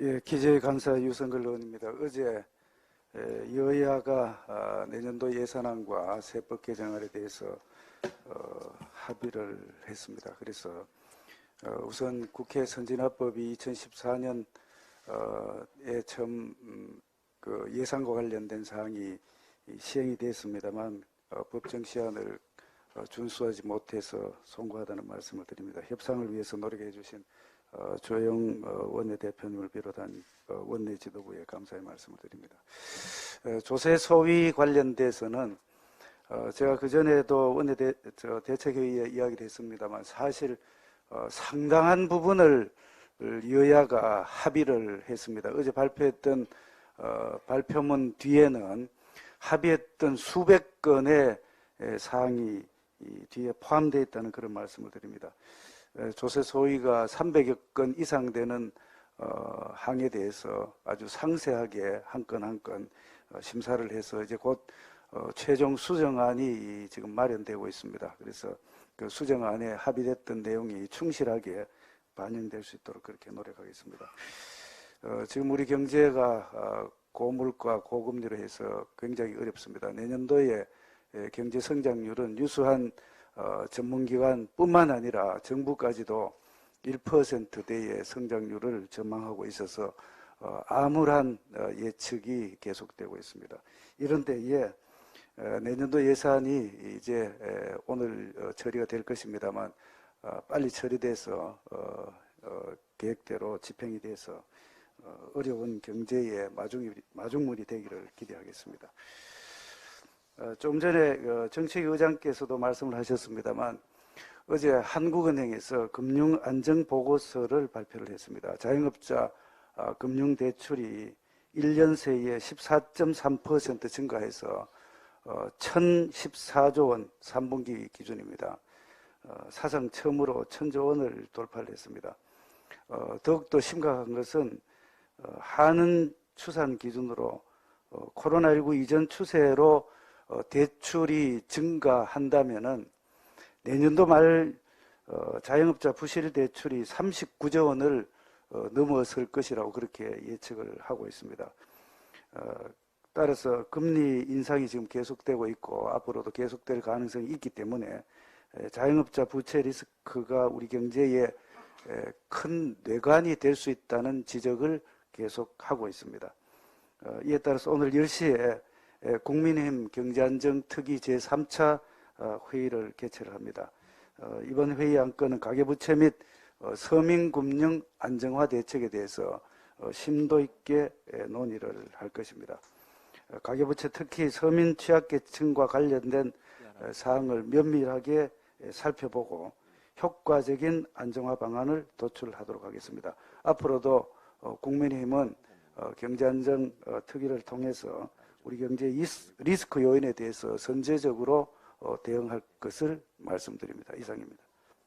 예, 기재 간사 유성글 의원입니다. 어제 에, 여야가 아, 내년도 예산안과 세법 개정안에 대해서 어, 합의를 했습니다. 그래서 어, 우선 국회 선진화법이 2014년에 처음 음, 그 예산과 관련된 사항이 이 시행이 됐습니다만 어, 법정 시한을 어, 준수하지 못해서 송구하다는 말씀을 드립니다. 협상을 위해서 노력해 주신 어, 조영 어, 원내대표님을 비롯한 어, 원내 지도부에 감사의 말씀을 드립니다. 어, 조세 소위 관련돼서는 어, 제가 그 전에도 원내 대, 저 대책회의에 이야기를 했습니다만 사실 어, 상당한 부분을 여야가 합의를 했습니다. 어제 발표했던 어, 발표문 뒤에는 합의했던 수백 건의 에, 사항이 이 뒤에 포함되어 있다는 그런 말씀을 드립니다. 에, 조세 소위가 300여 건 이상 되는 어, 항에 대해서 아주 상세하게 한 건 한 건 심사를 해서 이제 곧 어, 최종 수정안이 이 지금 마련되고 있습니다. 그래서 그 수정안에 합의됐던 내용이 충실하게 반영될 수 있도록 그렇게 노력하겠습니다. 어, 지금 우리 경제가 어, 고물가 고금리로 해서 굉장히 어렵습니다. 내년도에 에, 경제 성장률은 유수한 어, 전문기관뿐만 아니라 정부까지도 1%대의 성장률을 전망하고 있어서 어, 암울한 어, 예측이 계속되고 있습니다. 이런 어, 내년도 예산이 이제 에, 오늘 어, 처리가 될 것입니다만 어, 빨리 처리돼서 계획대로 집행이 돼서 어, 어려운 경제의 마중물이 되기를 기대하겠습니다. 어, 좀 전에 어, 정책 의장께서도 말씀을 하셨습니다만 어제 한국은행에서 금융안정보고서를 발표를 했습니다. 자영업자 아, 금융대출이 1년 새에 14.3% 증가해서 어, 1,014조 원 3분기 기준입니다. 어, 사상 처음으로 1,000조 원을 돌파를 했습니다. 어, 더욱더 심각한 것은 어, 한은 추산 기준으로 어, 코로나19 이전 추세로 어, 대출이 증가한다면은 내년도 말 어, 자영업자 부실 대출이 39조 원을 어, 넘어설 것이라고 그렇게 예측을 하고 있습니다. 어, 따라서 금리 인상이 지금 계속되고 있고 앞으로도 계속될 가능성이 있기 때문에 에, 자영업자 부채 리스크가 우리 경제에 에, 큰 뇌관이 될 수 있다는 지적을 계속하고 있습니다. 어, 이에 따라서 오늘 10시에 국민의힘 경제안정특위 제3차 어, 회의를 개최를 합니다. 어, 이번 회의 안건은 가계부채 및 어, 서민금융 안정화 대책에 대해서 어, 심도 있게 에, 논의를 할 것입니다. 어, 가계부채 특히 서민 취약계층과 관련된 에, 사항을 면밀하게 에, 살펴보고 효과적인 안정화 방안을 도출하도록 하겠습니다. 앞으로도 어, 국민의힘은 어, 경제안정 어, 특위를 통해서 우리 경제 리스- 리스크 요인에 대해서 선제적으로 어, 대응할 것을 말씀드립니다. 이상입니다.